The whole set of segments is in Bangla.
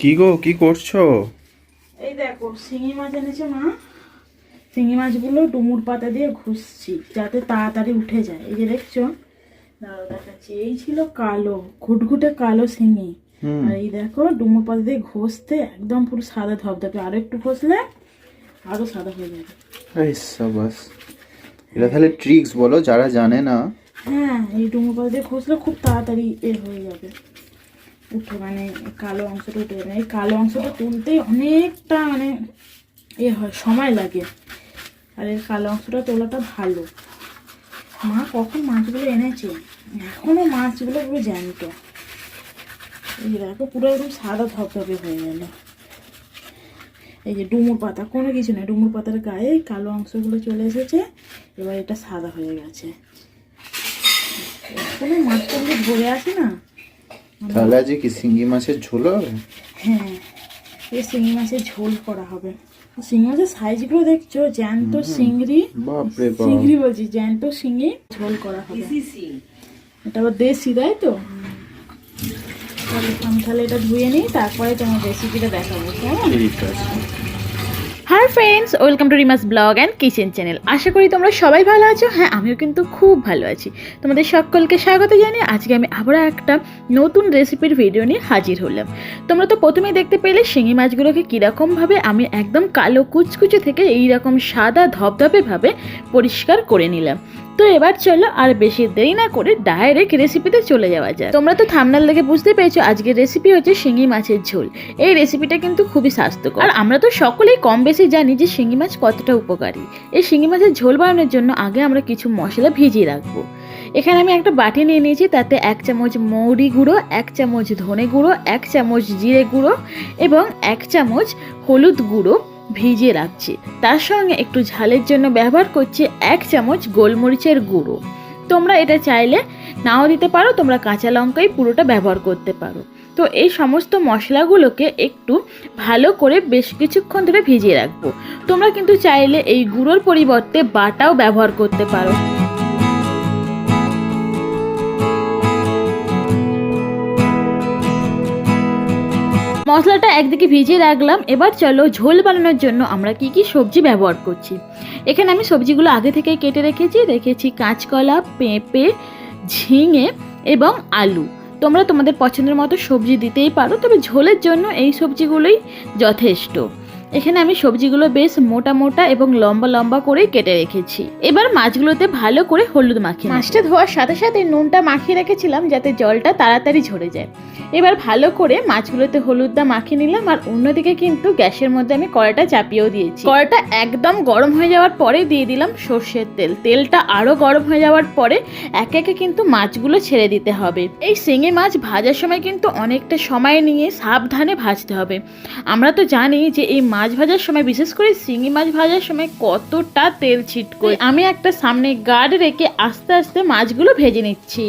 কি গো কি করছ? এই দেখো শিঙি মাছ এনেছে মা। শিঙি মাছগুলো ডুমুর পাতা দিয়ে ঘুষছি যাতে তাড়াতাড়ি উঠে যায়। এই যে দেখছ? দাঁড়াও দেখাচ্ছি। এই ছিল কালো ঘুটঘুটে কালো শিঙি। আর এই দেখো ডুমুর পাতা দিয়ে ঘষতে একদম পুরো সাদা ধপধপে আরও একটু ঘষলে আরও সাদা হয়ে যাবে। এই সাবাস। এটা তাহলে ট্রিক্স বলো যারা জানে না। হ্যাঁ এই ডুমুর পাতা দিয়ে ঘষলে খুব তাড়াতাড়ি এ হয়ে যাবে। উঠে মানে কালো অংশটা উঠে যাবে এই কালো অংশটা তুলতে অনেকটা মানে এ হয়, সময় লাগে। আর এর কালো অংশটা তোলাটা ভালো। মা কখন মাছগুলো এনেছে? এখনও মাছগুলো পুরো জ্যান্ত। এই দেখো, পুরো একদম সাদা ধপধপে হয়ে গেল। এই যে ডুমুর পাতা, কোনো কিছু নেই। ডুমুর পাতার গায়ে কালো অংশগুলো চলে এসেছে। এবার এটা সাদা হয়ে গেছে। কোনো মাছটা ধরে আসে না? তাহলে আজকে কি শিঙ্গি মাছের ঝোল হবে? হ্যাঁ এই সিঙ্গি মাছের ঝোল করা হবে। শিঙি মাছের সাইজগুলো দেখছ জ্যান্ত চিংড়ি বাপরে বাপ। বলছি জ্যান্ত শিঙি ঝোল করা হবে। এটা আবার দেশি তাই তো? তাহলে আমি তাহলে এটা ধুয়ে নিই তারপরে তোমার রেসিপিটা দেখাবো কেমন? ঠিক আছে। Hi friends welcome to রিমাস blog and kitchen channel আশা করি তোমরা সবাই ভালো আছো। হ্যাঁ আমিও কিন্তু খুব ভালো আছি। তোমাদের সকলকে স্বাগত জানিয়ে আজকে আমি আবারও একটা নতুন রেসিপির ভিডিও নিয়ে হাজির হলাম। তোমরা তো প্রথমেই দেখতে পেলে শিঙি মাছগুলোকে কীরকমভাবে আমি একদম কালো কুচকুচে থেকে এইরকম সাদা ধপধপেভাবে পরিষ্কার করে নিলাম। তো এবার চলো আর বেশি দেরি না করে ডাইরেক্ট রেসিপিতে চলে যাওয়া যায় তোমরা তো থামনাল দেখে বুঝতে পেরেছ আজকের রেসিপি হচ্ছে শিঙি মাছের ঝোল। এই রেসিপিটা কিন্তু খুবই স্বাস্থ্যকর। আর আমরা তো সকলেই কম বেশি জানি যে শিঙি মাছ কতটা উপকারী। এই শিঙি মাছের ঝোল বানানোর জন্য আগে আমরা কিছু মশলা ভিজিয়ে রাখব। এখানে আমি একটা বাটি নিয়ে নিয়েছি, তাতে এক চামচ মৌরি গুঁড়ো, এক চামচ ধনে গুঁড়ো, এক চামচ জিরে গুঁড়ো এবং এক চামচ হলুদ গুঁড়ো ভিজিয়ে রাখছে। তার সঙ্গে একটু ঝালের জন্য ব্যবহার করছে এক চামচ গোলমরিচের গুঁড়ো। তোমরা এটা চাইলে নাও দিতে পারো, তোমরা কাঁচা লঙ্কাই পুরোটা ব্যবহার করতে পারো। তো এই সমস্ত মশলাগুলোকে একটু ভালো করে বেশ কিছুক্ষণ ধরে ভিজিয়ে রাখব। তোমরা কিন্তু চাইলে এই গুঁড়োর পরিবর্তে বাটাও ব্যবহার করতে পারো। মশলাটা একদিকে ভিজিয়ে রাখলাম। এবার চলো ঝোল বানানোর জন্য আমরা কি কি সবজি ব্যবহার করছি। এখানে আমি সবজিগুলো আগে থেকে কেটে রেখেছি। রেখেছি কাঁচকলা, পেঁপে, ঝিঙে এবং আলু। তোমরা তোমাদের পছন্দের মতো সবজি দিতেই পারো, তবে ঝোলের জন্য এই সবজিগুলোই যথেষ্ট। এখানে আমি সবজিগুলো বেশ মোটা মোটা এবং লম্বা লম্বা করে কেটে রেখেছি। এবার মাছগুলোতে ভালো করে হলুদ মাখিয়ে মাছটা ধোয়ার সাথে সাথে নুনটা মাখিয়ে রেখেছিলাম যাতে জলটা তাড়াতাড়ি ঝরে যায়। এবার ভালো করে মাছগুলোতে হলুদটা মাখিয়ে নিলাম আর অন্যদিকে কিন্তু গ্যাসের মধ্যে আমি কড়াটা চাপিয়েও দিয়েছি। কড়াটা একদম গরম হয়ে যাওয়ার পরে দিয়ে দিলাম সর্ষের তেল। তেলটা আরও গরম হয়ে যাওয়ার পরে একে একে কিন্তু মাছগুলো ছেড়ে দিতে হবে। এই শিঙি মাছ ভাজার সময় কিন্তু অনেকটা সময় নিয়ে সাবধানে ভাজতে হবে। আমরা তো জানি যে এই মাছ ভাজার সময়, বিশেষ করে শিঙি মাছ ভাজার সময় কতটা তেল ছিটকো আমি একটা সামনে গার্ড রেখে আস্তে আস্তে মাছগুলো ভেজে নিচ্ছি।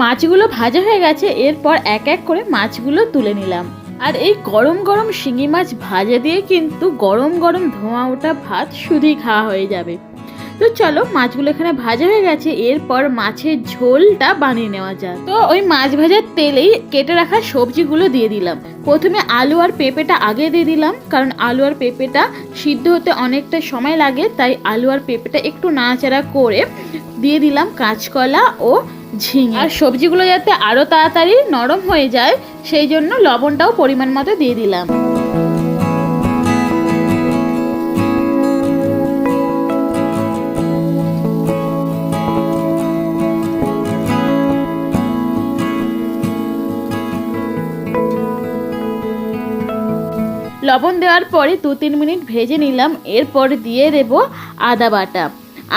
মাছগুলো ভাজা হয়ে গেছে, এরপর এক এক করে মাছগুলো তুলে নিলাম। আর এই গরম গরম শিঙি মাছ ভাজা দিয়ে কিন্তু গরম গরম ধোঁয়া ওঠা ভাত শুধুই খাওয়া হয়ে যাবে। তো চলো, মাছগুলো এখানে ভাজা হয়ে গেছে, এরপর মাছের ঝোলটা বানিয়ে নেওয়া যাক। তো ওই মাছ ভাজার তেলেই কেটে রাখা সবজিগুলো দিয়ে দিলাম। প্রথমে আলু আর পেঁপেটা আগে দিয়ে দিলাম, কারণ আলু আর পেঁপেটা সিদ্ধ হতে অনেকটা সময় লাগে, তাই আলু আর পেঁপেটা একটু নাড়াচাড়া করে দিয়ে দিলাম কাঁচকলা ও ঝিঙে। আর সবজিগুলো যাতে আরও তাড়াতাড়ি নরম হয়ে যায়, সেই জন্য লবণটাও পরিমাণ মতো দিয়ে দিলাম। লবণ দেওয়ার পরে দু তিন মিনিট ভেজে নিলাম, এরপর দিয়ে দেব আদা বাটা।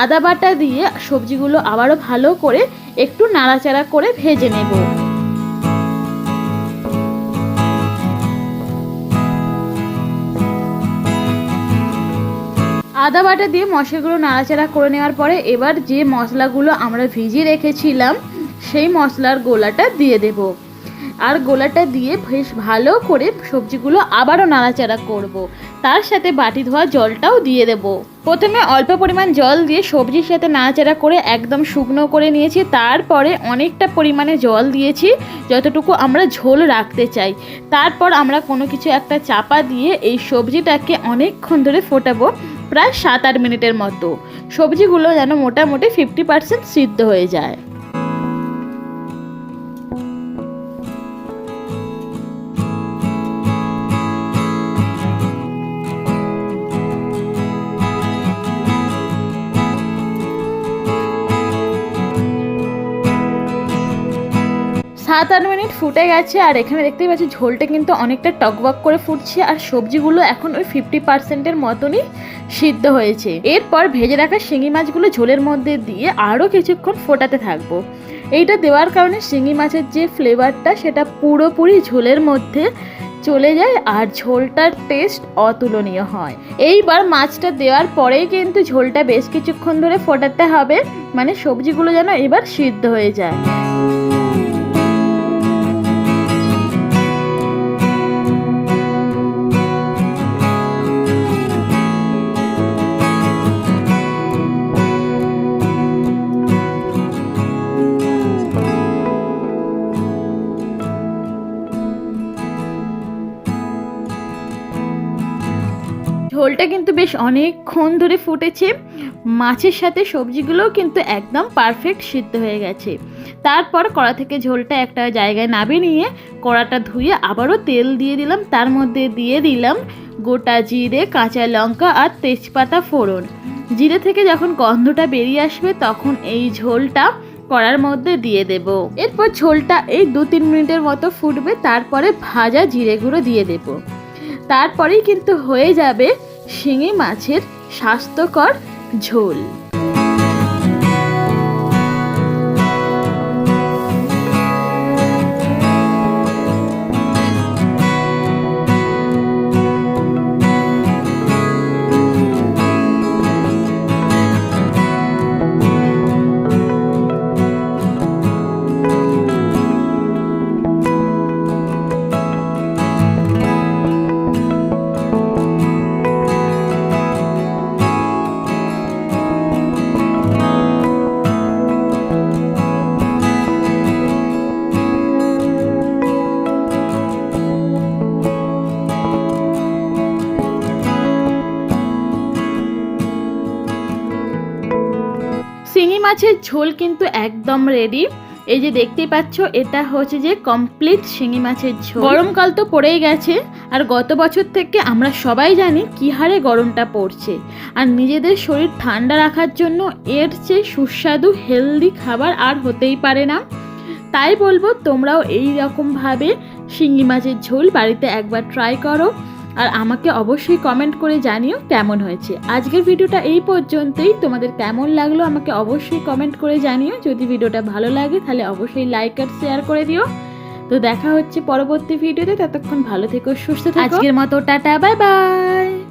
আদা বাটা দিয়ে সবজিগুলো আবারও ভালো করে একটু নাড়াচাড়া করে ভেজে নেব আদা বাটা দিয়ে মশলাগুলো নাড়াচাড়া করে নেওয়ার পরে এবার যে মশলাগুলো আমরা ভিজিয়ে রেখেছিলাম, সেই মশলার গোলাটা দিয়ে দেব আর গোলাটা দিয়ে বেশ ভালো করে সবজিগুলো আবারও নাড়াচাড়া করব। তার সাথে বাটি ধোয়া জলটাও দিয়ে দেব। প্রথমে অল্প পরিমাণ জল দিয়ে সবজির সাথে নাড়াচাড়া করে একদম শুকনো করে নিয়েছি। তারপরে অনেকটা পরিমাণে জল দিয়েছি, যতটুকু আমরা ঝোল রাখতে চাই। তারপর আমরা কোনো কিছু একটা চাপা দিয়ে এই সবজিটাকে অনেকক্ষণ ধরে ফোটাবো, প্রায় সাত আট মিনিটের মতো। সবজিগুলো যেন মোটামুটি ফিফটি পার্সেন্ট সিদ্ধ হয়ে যায়। সাত আট মিনিট ফুটে গেছে আর এখানে দেখতেই পাচ্ছি ঝোলটা কিন্তু অনেকটা টকবক করে ফুটছে আর সবজিগুলো এখন ওই ফিফটি পার্সেন্টের মতনই সিদ্ধ হয়েছে। এরপর ভেজে রাখা শিঙি মাছগুলো ঝোলের মধ্যে দিয়ে আরও কিছুক্ষণ ফোটাতে থাকব। এইটা দেওয়ার কারণে শিঙি মাছের যে ফ্লেভারটা সেটা পুরোপুরি ঝোলের মধ্যে চলে যায় আর ঝোলটার টেস্ট অতুলনীয় হয়। এইবার মাছটা দেওয়ার পরেই কিন্তু ঝোলটা বেশ কিছুক্ষণ ধরে ফোটাতে হবে মানে সবজিগুলো যেন এবার সিদ্ধ হয়ে যায়। ঝোলটা কিন্তু বেশ অনেকক্ষণ ধরে ফুটেছে। মাছের সাথে সবজিগুলোও কিন্তু একদম পারফেক্ট সিদ্ধ হয়ে গেছে। তারপর কড়া থেকে ঝোলটা একটা জায়গায় নামিয়ে নিয়ে কড়াটা ধুয়ে আবারও তেল দিয়ে দিলাম। তার মধ্যে দিয়ে দিলাম গোটা জিরে, কাঁচা লঙ্কা আর তেজপাতা ফোড়ন। জিরে থেকে যখন গন্ধটা বেরিয়ে আসবে তখন এই ঝোলটা কড়ার মধ্যে দিয়ে দেব। এরপর ঝোলটা এই দু তিন মিনিটের মতো ফুটবে। তারপরে ভাজা জিরে গুঁড়ো দিয়ে দেবো। তারপরেই কিন্তু হয়ে যাবে শিঙি মাছের স্বাস্থ্যকর ঝোল। মাছের ঝোল কিন্তু একদম রেডি এই যে দেখতেই পাচ্ছ, এটা হচ্ছে যে কমপ্লিট শিঙি মাছের ঝোল। গরমকাল তো পড়েই গেছে, আর গত বছর থেকে আমরা সবাই জানি কি হারে গরমটা পড়ছে। আর নিজেদের শরীর ঠান্ডা রাখার জন্য এর চেয়ে সুস্বাদু হেলদি খাবার আর হতেই পারে না। তাই বলব, তোমরাও এই রকমভাবে শিঙি মাছের ঝোল বাড়িতে একবার ট্রাই করো। আর আমাকে অবশ্যই কমেন্ট করে জানিও কেমন হয়েছে। আজকের ভিডিওটা এই পর্যন্তই। তোমাদের কেমন লাগল আমাকে অবশ্যই কমেন্ট করে জানিও। যদি ভিডিওটা ভালো লাগে তাহলে অবশ্যই লাইক আর শেয়ার করে দিও। তো দেখা হচ্ছে পরবর্তী ভিডিওতে। ততক্ষণ ভালো থেকো, সুস্থ থাকো। আজকের মতো টাটা বাই বাই